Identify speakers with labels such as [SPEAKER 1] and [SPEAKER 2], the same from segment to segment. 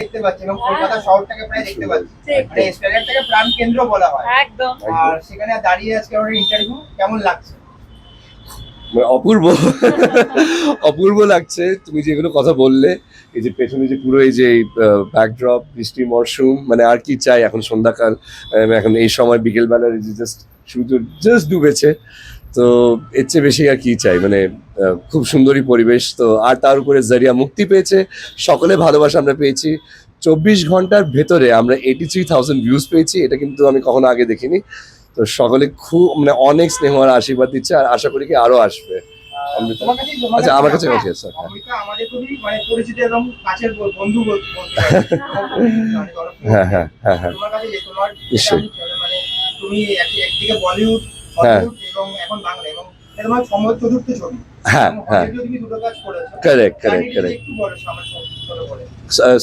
[SPEAKER 1] দেখতে পাচ্ছি এবং কলকাতা শহরটাকে প্রায় দেখতে পাচ্ছি। মানে স্টেডিয়ামটাকে প্রাণ কেন্দ্র বলা হয়।
[SPEAKER 2] একদম।
[SPEAKER 1] আর সেখানে দাঁড়িয়ে আজকে আমাদের ইন্টারভিউ কেমন লাগছে?
[SPEAKER 3] মানে অপূর্ব অপূর্ব লাগছে। তুমি যেগুলো কথা বললে এই যে পেছনে যে পুরো এই যে ব্যাকড্রপ বৃষ্টি মরশুম মানে আর কি চাই এখন সন্ধ্যাকাল আহ, এখন এই সময় বিকেলবেলার যে জাস্ট সূর্য জাস্ট ডুবেছে। তো এর চেয়ে বেশি আর কি চাই? মানে খুব সুন্দরী পরিবেশ। তো আর তার উপরে জারিয়া মুক্তি পেয়েছে। সকলে ভালোবাসা আমরা পেয়েছি। চব্বিশ ঘণ্টার ভেতরে আমরা এইটি থ্রি থাউজেন্ড ভিউজ পেয়েছি। এটা কিন্তু আমি কখনো আগে দেখিনি। তো সকলে খুব মানে অনেক স্নেহ আর আশীর্বাদ দিচ্ছে আর আশা করি কি আরও আসবে। আচ্ছা আমার কাছে আছে স্যার
[SPEAKER 1] মানে
[SPEAKER 3] হ্যাঁ হ্যাঁ হ্যাঁ হ্যাঁ। নিশ্চয়ই।
[SPEAKER 1] মানে তুমি একদিকে বলিউড
[SPEAKER 3] হ্যাঁ।
[SPEAKER 1] এবং এখন বাংলা এবং
[SPEAKER 3] হ্যাঁ হ্যাঁ। কারেক্ট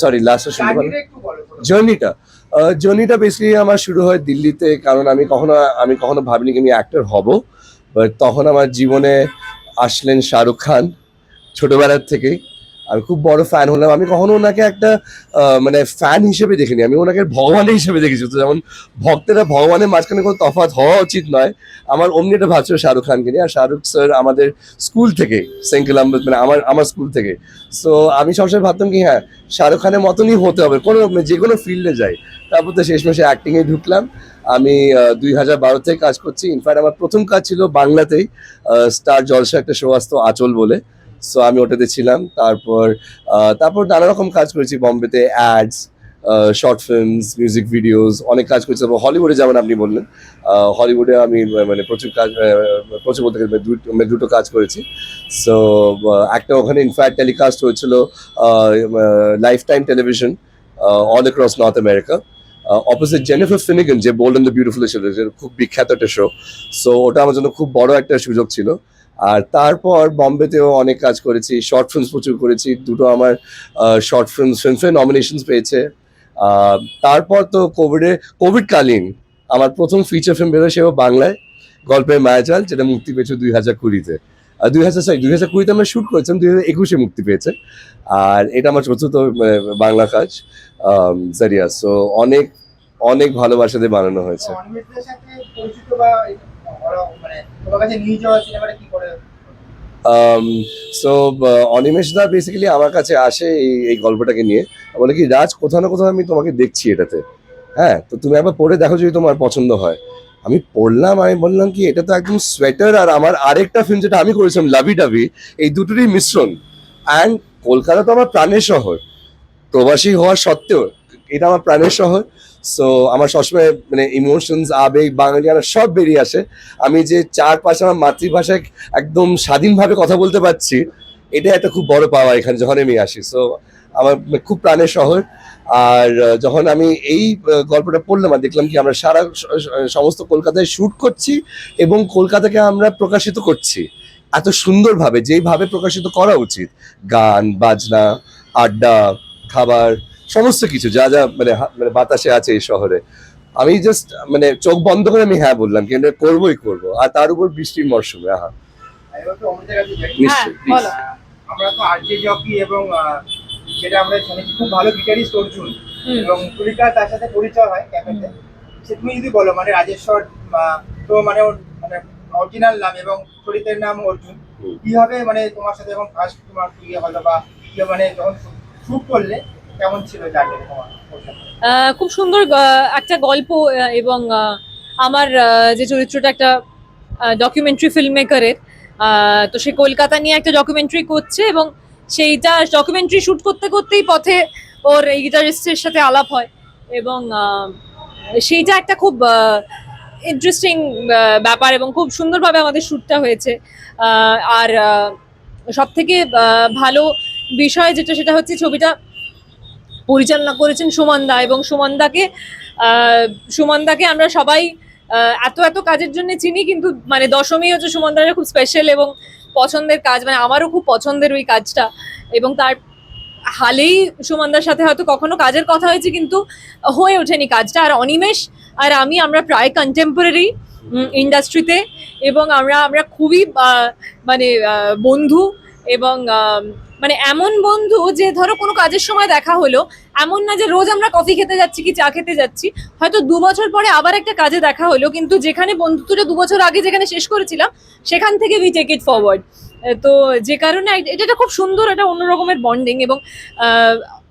[SPEAKER 3] সরি লাস্টটা শুনতে পারো?
[SPEAKER 1] জার্নিটা একটু বলো ছোট করে।
[SPEAKER 3] জার্নিটা জার্নিটা বেসিক্যালি আমার শুরু হয় দিল্লিতে কারণ আমি কখনো আমি কখনো ভাবিনি আমি অ্যাক্টর হব। বাট তখন আমার জীবনে আসলেন শাহরুখ খান ছোটবেলার থেকেই। আমি খুব বড় ফ্যান হলাম। আমি কখনো ওনাকে একটা মানে ফ্যান হিসেবে দেখিনি। আমি ওনাকে ভগবান হিসেবে দেখেছি। তো যেমন ভক্তেরা ভগবানের মাঝখানে কোনো তফাৎ হওয়া উচিত নয়। আমার অমনি একটা ভাবছিল শাহরুখ খানকে নিয়ে। আর শাহরুখ স্যার আমাদের স্কুল থেকে সেন্ট কলাম্বাস মানে আমার আমার স্কুল থেকে। সো আমি সবসময় ভাবতাম কি হ্যাঁ শাহরুখ খানের মতনই হতে হবে। কোনো মানে যে কোনো ফিল্ডে যাই। তারপর তো শেষমেশে অ্যাক্টিংয়ে ঢুকলাম। আমি দুই হাজার বারো থেকে কাজ করছি। ইনফ্যাক্ট আমার প্রথম কাজ ছিল বাংলাতেই স্টার জলসা একটা শো আসতো, আচল বলে। সো আমি ওটাতে ছিলাম। তারপর তারপর নানা রকম কাজ করেছি। বম্বেতে ads short films music videos অনেক কাজ করেছি। তারপর হলিউডে যেমন আপনি বললেন হলিউডে আমি মানে প্রচুর কাজ প্রচুর বলতে গেলে দুটো কাজ করেছি। সো একটা ওখানে ইনফ্যাক্ট টেলিকাস্ট হয়েছিল Lifetime television all across North America opposite Jennifer Finnigan যে বোল্ড অ্যান্ড দ্য বিউটিফুল ছিল খুব বিখ্যাত একটা শো সো ওটা আমার জন্য খুব বড় একটা সুযোগ ছিল। আর তারপর বম্বেতেও অনেক কাজ করেছি শর্ট ফিল্মস প্রচুর করেছি, দুটো আমার শর্ট ফিল্ম ফিল্মফেয়ার নমিনেশনস পেয়েছে। তারপর তো কোভিডে কোভিডকালীন আমার প্রথম ফিচার ফিল্ম বেরোয় সেও বাংলায়, গল্পের মায়াজাল, যেটা মুক্তি পেয়েছে দুই হাজার কুড়িতে। দুই হাজার সরি দুই হাজার কুড়িতে আমরা শ্যুট করেছিলাম, দুই হাজার একুশে মুক্তি পেয়েছে। আর এটা আমার চতুর্থ বাংলা কাজ জারিয়া। সো অনেক অনেক ভালোবাসাতে বানানো হয়েছে।
[SPEAKER 1] ওরা মানে করে?
[SPEAKER 3] সো অনিমেষ দা বেসিক্যালি আমার কাছে আসে এই গল্পটাকে নিয়ে। বলে কি, রাজ, কোথাও না কোথাও আমি তোমাকে দেখছি এটাতে। হ্যাঁ তো তুমি একবার পড়ে দেখো যদি তোমার পছন্দ হয়। আমি পড়লাম, আমি বললাম কি, এটা তো একদম সোয়েটার আর আমার আরেকটা ফিল্ম যেটা আমি করেছিলাম, লাভি ডাভি, এই দুটোরই মিশ্রণ। অ্যান্ড কলকাতা তো আমার প্রাণের শহর। প্রবাসী হওয়া সত্ত্বেও, এটা আমার প্রাণের শহর। সো আমার সবসময় মানে ইমোশনস আবেগ, বাঙালিয়ানা সব বেরিয়ে আসে। আমি যে চার পাশে আমার মাতৃভাষায় একদম স্বাধীনভাবে কথা বলতে পারছি এটা একটা খুব বড় পাওয়া এখানে যখন আমি আসি। সো আমার খুব প্রাণের শহর। আর যখন আমি এই গল্পটা পড়লাম আর দেখলাম কি আমরা সারা সমস্ত কলকাতায় শ্যুট করছি এবং কলকাতাকে আমরা প্রকাশিত করছি। এত সুন্দরভাবে, যেইভাবে প্রকাশিত করা উচিত। গান, বাজনা, আড্ডা, খাবার সমস্ত কিছু যা যা মানে মানে বাতাসে আছে এই শহরে। আমি জাস্ট মানে চোখ বন্ধ করে আমি হ্যাঁ বললাম কিন্তু এটা করবোই করব। আর তার উপর বৃষ্টির মরশুমে হ্যাঁ নিশ্চয়ই।
[SPEAKER 1] আমরা তো আরজে জকি এবং যেটা আমরা শুনেছি খুব ভালো গিটারিস্ট অর্জুন। এবং তুলিকা তার সাথে পরিচয় হয় ক্যাফেতে। সে তুমি যদি বলো মানে রাজেশ্বর আহ, তো মানে ওর মানে অরিজিনাল নাম এবং চরিত্রের নাম অর্জুন। কীভাবে মানে তোমার সাথে যখন ফার্স্ট তোমার ইয়ে হলো বা কি মানে যখন শুট করলে কেমন ছিল
[SPEAKER 2] খুব সুন্দর একটা গল্প এবং আমার যে চরিত্রটা একটা ডকুমেন্টারি ফিল্ম মেকারের তো সে কলকাতা নিয়ে একটা ডকুমেন্টারি করছে, এবং সেইটা ডকুমেন্টারি শুট করতে করতেই পথে ওর এই গিটারিস্টের সাথে আলাপ হয়, এবং সেইটা একটা খুব ইন্টারেস্টিং ব্যাপার, এবং খুব সুন্দরভাবে আমাদের শ্যুটটা হয়েছে। আর সব থেকে ভালো বিষয় যেটা, সেটা হচ্ছে ছবিটা পরিচালনা করেছেন সুমনদা এবং সুমনদাকে আহ, সুমনদাকে আমরা সবাই এত এত কাজের জন্য চিনি কিন্তু মানে দশমী হচ্ছে সুমনদার খুব স্পেশাল এবং পছন্দের কাজ মানে আমারও খুব পছন্দের ওই কাজটা। এবং তার হালেই সুমনদার সাথে হয়তো কখনো কাজের কথা হয়েছে কিন্তু হয়ে ওঠেনি কাজটা। আর অনিমেষ আর আমি আমরা প্রায় কন্টেম্পোরারি ইন্ডাস্ট্রিতে এবং আমরা আমরা খুবই মানে বন্ধু এবং মানে এমন বন্ধু যে ধরো কোনো কাজের সময় দেখা হলো এমন না যে রোজ আমরা কফি খেতে যাচ্ছি কি চা খেতে যাচ্ছি। হয়তো দু বছর পরে আবার একটা কাজে দেখা হলো কিন্তু যেখানে বন্ধুত্বটা দু বছর আগে যেখানে শেষ করেছিলাম সেখান থেকে উই টেক ইট ফরওয়ার্ড তো যে কারণে এটা একটা খুব সুন্দর একটা অন্য রকমের বন্ডিং এবং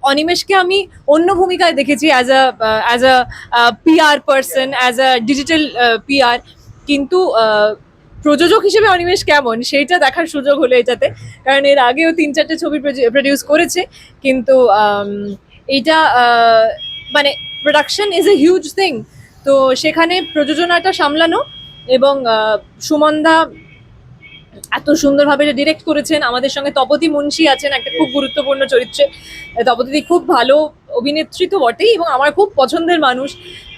[SPEAKER 2] অনিমেষকে আমি অন্য ভূমিকায় দেখেছি as a as a PR person as a digital PR কিন্তু প্রযোজক হিসেবে অনিমেষ কেমন? সেইটা দেখার সুযোগ হলো এটাতে। কারণ এর আগেও তিন চারটে ছবি প্রডিউস করেছে। কিন্তু এইটা মানে production is a huge thing তো সেখানে প্রযোজনাটা সামলানো এবং সুমনদা এত সুন্দরভাবে ডিরেক্ট করেছেন। আমাদের সঙ্গে তপতি মুন্সি আছেন, একটা খুব গুরুত্বপূর্ণ চরিত্রে। তপতি খুব ভালো অভিনেত্রী তো বটেই এবং আমার খুব পছন্দের মানুষ।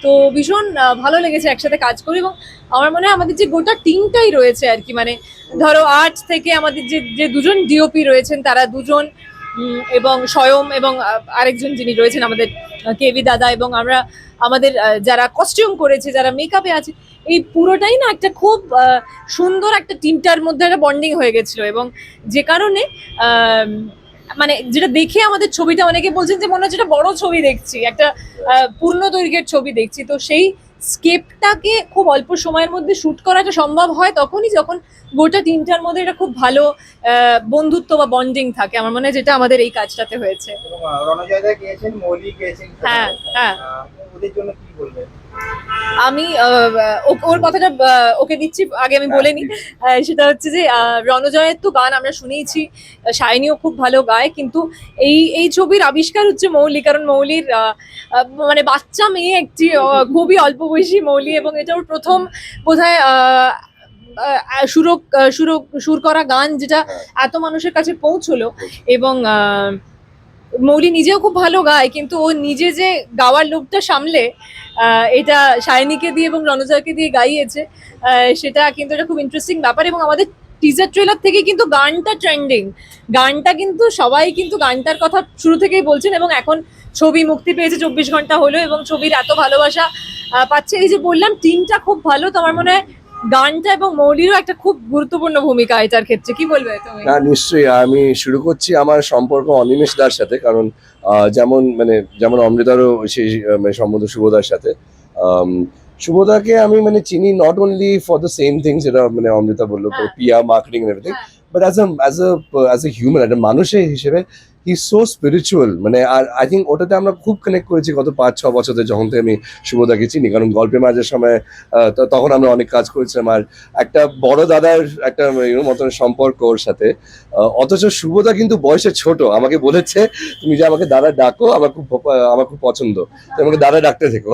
[SPEAKER 2] তো ভীষণ ভালো লেগেছে একসাথে কাজ করি এবং আমার মনে হয় আমাদের যে গোটা টিমটাই রয়েছে আর কি মানে ধরো আর্ট থেকে আমাদের যে যে দুজন ডিওপি রয়েছেন, তারা দুজন এবং স্বয়ং এবং আরেকজন যিনি রয়েছেন আমাদের কেভি দাদা এবং আমরা, আমাদের যারা কস্টিউম করেছে, যারা মেকআপে আছে এই পুরোটাই না একটা খুব সুন্দর একটা টিমটার মধ্যে একটা বন্ডিং হয়ে গেছিল এবং যে কারণে মানে যেটা দেখে আমাদের ছবিটা অনেকে বলছেন যে মনে হচ্ছে একটা বড় ছবি দেখছি একটা পূর্ণ দৈর্ঘ্যের ছবি দেখছি। তো সেই স্কেপটাকে খুব অল্প সময়ের মধ্যে শুট করাটা সম্ভব হয় তখনই যখন গোটা টিমটার মধ্যে এটা খুব ভালো আহ, বন্ধুত্ব বা বন্ডিং থাকে। আমার মনে হয় যেটা আমাদের এই কাজটাতে হয়েছে। হ্যাঁ, হ্যাঁ।
[SPEAKER 1] ওদের জন্য কি বলবেন?
[SPEAKER 2] আমি ওর কথাটা ওকে দিচ্ছি আগে আমি বলে নিই। সেটা হচ্ছে যে রণজয়ের তো গান আমরা শুনেইছি শাইনিও খুব ভালো গায় কিন্তু এই এই ছবির আবিষ্কার হচ্ছে মৌলি কারণ মৌলির মানে বাচ্চা মেয়ে একটি খুবই অল্প বয়সী মৌলি এবং এটা ওর প্রথম বোধহয় সুরক সুরক সুর করা গান যেটা এত মানুষের কাছে পৌঁছলো। এবং আহ, মৌলি নিজেও খুব ভালো গায়, কিন্তু ও নিজে যে গাওয়ার লোকটা সামলে এটা শাইনিকে দিয়ে এবং রণজয়কে দিয়ে গাইয়েছে সেটা কিন্তু এটা খুব ইন্টারেস্টিং ব্যাপার এবং আমাদের টিজার ট্রেলার থেকে কিন্তু গানটা ট্রেন্ডিং গানটা কিন্তু সবাই কিন্তু গানটার কথা শুরু থেকেই বলছেন এবং এখন ছবি মুক্তি পেয়েছে চব্বিশ ঘণ্টা হলো এবং ছবির এত ভালোবাসা পাচ্ছে। এই যে বললাম টিমটা খুব ভালো, তো আমার মনে হয় গানটা এবং মৌলিরও একটা খুব গুরুত্বপূর্ণ ভূমিকা এটার ক্ষেত্রে কি বলবে তুমি
[SPEAKER 3] না নিশ্চয়ই আমি শুরু করছি আমার সম্পর্ক অনিমেষ দার সাথে কারণ যেমন মানে যেমন অমৃতারও সেই মানে সম্বন্ধ শুভদার সাথে শুভদাকে আমি মানে চিনি not only for the same thing যেটা মানে অমৃতা বলল
[SPEAKER 2] হ্যাঁ।
[SPEAKER 3] পিয়া মার্কেটিং এভরিথিং
[SPEAKER 2] হ্যাঁ।
[SPEAKER 3] But as a as a as a human একটা মানুষের হিসেবে হি সো স্পিরিচুয়াল মানে আর আই থিঙ্ক ওটাতে আমরা খুব কানেক্ট করেছি গত পাঁচ ছ বছর ধরে যখন থেকে আমি শুভদাকে চিনি কারণ গল্পের মাঝের সময় তখন আমরা অনেক কাজ করেছিলাম। আর একটা বড় দাদার একটা মতন সম্পর্ক ওর সাথে। অথচ শুভদা কিন্তু বয়সে ছোট। আমাকে বলেছে তুমি যে আমাকে দাদা ডাকো আমার খুব আমার খুব পছন্দ। তুমি আমাকে দাদা ডাকতে থেকো.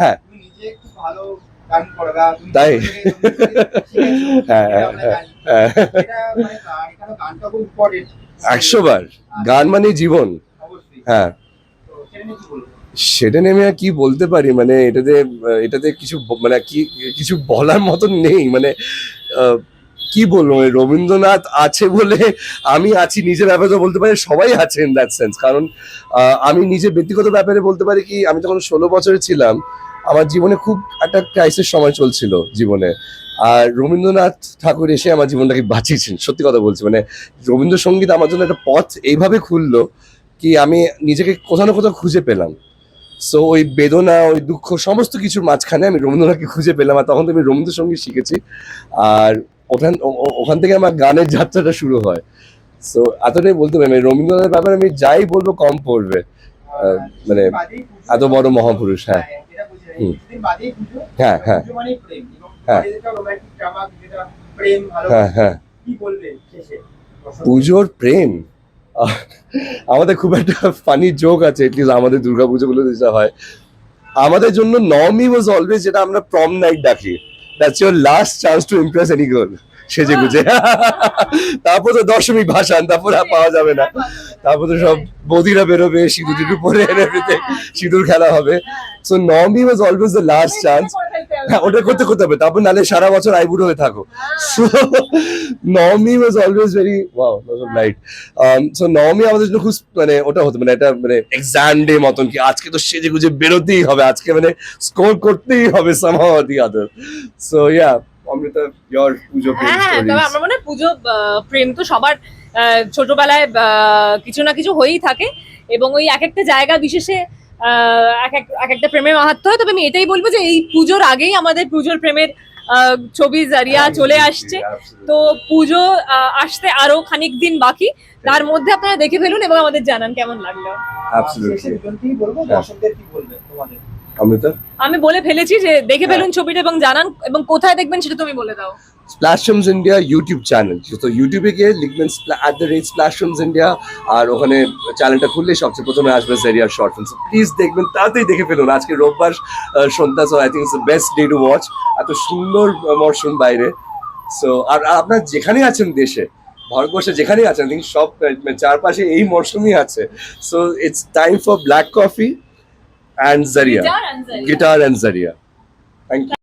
[SPEAKER 3] হ্যাঁ। তাই? একশো বার গান মানে জীবন। হ্যাঁ।
[SPEAKER 1] সেটা নিয়ে
[SPEAKER 3] আমি আর কি বলতে পারি? মানে এটাতে এটাতে কিছু মানে কি, কিছু বলার মতন নেই। মানে কি বলব? মানে রবীন্দ্রনাথ আছে বলে আমি আছি, নিজের ব্যাপারে বলতে পারি, সবাই আছে ইন দ্যাট সেন্স কারণ আমি নিজের ব্যক্তিগত ব্যাপারে বলতে পারি কি, আমি যখন ষোলো বছরে ছিলাম। আমার জীবনে খুব একটা ক্রাইসিস সময় চলছিল জীবনে। আর রবীন্দ্রনাথ ঠাকুর এসে আমার জীবনটাকে বাঁচিয়েছেন সত্যি কথা বলছি। মানে রবীন্দ্রসঙ্গীত আমার জন্য একটা পথ এইভাবে খুললো কি আমি নিজেকে কোথাও না কোথাও খুঁজে পেলাম। সো ওই বেদনা ওই দুঃখ সমস্ত কিছুর মাঝখানে আমি রবীন্দ্রনাথকে খুঁজে পেলাম আর তখন তো আমি রবীন্দ্রসঙ্গীত শিখেছি। আর ওখান ওখান থেকে আমার গানের যাত্রাটা শুরু হয়। সো এতটাই বলতে পারি মানে রবীন্দ্রনাথের ব্যাপারে আমি যাই বলব কম পড়বে। মানে এত বড় মহাপুরুষ, হ্যাঁ। হ্যাঁ হ্যাঁ। হ্যাঁ। হ্যাঁ হ্যাঁ।
[SPEAKER 1] শেষে?
[SPEAKER 3] পুজোর প্রেম? আমাদের খুব একটা ফানি জোক আছে এটলিস্ট আমাদের দুর্গা পুজোগুলো যেটা হয়। আমাদের জন্য নমি ওয়াজ অলওয়েজ যেটা আমরা প্রম নাইট ডাকি। That's your last chance to impress any girl সেজে গুজে তারপর তো দশমী ভাসান তারপর আর পাওয়া যাবে না। তারপর তো সব বৌদিরা বেরোবে সিঁদুর উপরে সিঁদুর খেলা হবে। So Nomi was always the last chance হ্যাঁ ওটা করতে করতে হবে। তারপর নালে সারা বছর আইবুড়ো হয়ে থাকো। So Nomi was always very wow light so Nomi আমাদের জন্য খুব মানে ওটা হতো মানে এটা মানে এক্সাম ডে মতন কি। আজকে তো সেজে গুজে বেরোতেই হবে। আজকে মানে স্কোর করতেই হবে somehow the other so yeah Amrita your Puja
[SPEAKER 2] হ্যাঁ হ্যাঁ তবে আমার মনে হয় পুজো আহ, প্রেম তো সবার আহ, ছোটবেলায় আহ, কিছু না কিছু হয়েই থাকে। এবং ওই এক একটা জায়গা বিশেষে আহ, এক এক এক একটা প্রেমের মাহাত্ম হয়। তবে আমি এটাই বলব যে এই পুজোর আগেই আমাদের পুজোর প্রেমের আহ, ছবি জারিয়া চলে আসছে। তো পুজো আহ, আসতে আরও খানিক দিন বাকি। তার মধ্যে আপনারা দেখে ফেলুন এবং আমাদের জানান কেমন লাগল।
[SPEAKER 1] বলব
[SPEAKER 3] হ্যাঁ।
[SPEAKER 1] দর্শকদের কি বলবে তোমাদের?
[SPEAKER 3] অমৃতা?
[SPEAKER 2] আমি বলে ফেলেছি যে দেখে ফেলুন ছবিটা এবং জানান এবং কোথায় দেখবেন সেটা তুমি বলে দাও।
[SPEAKER 3] স্প্ল্যাশমস ইন্ডিয়া ইউটিউব চ্যানেল তো ইউটিউবে গিয়ে লিখবেন অ্যাট দ্য রেট স্প্ল্যাশমস ইন্ডিয়া আর ওখানে চ্যানেলটা খুললে সবচেয়ে প্রথমে আসবে জেরিয়ার শর্ট ফিল্মস প্লিজ দেখবেন তাড়াতাড়ি দেখে ফেলুন। আজকে রোববার সন্ধ্যা so I think it's best day to watch এত সুন্দর মরশুম বাইরে। সো আর আপনার যেখানেই আছেন দেশে ভারতবর্ষে যেখানেই আছেন সব চারপাশে এই মরশুমই আছে। So it's time for black coffee and Zaria.
[SPEAKER 2] Guitar and Zaria.
[SPEAKER 3] Guitar and Zaria. Thank you.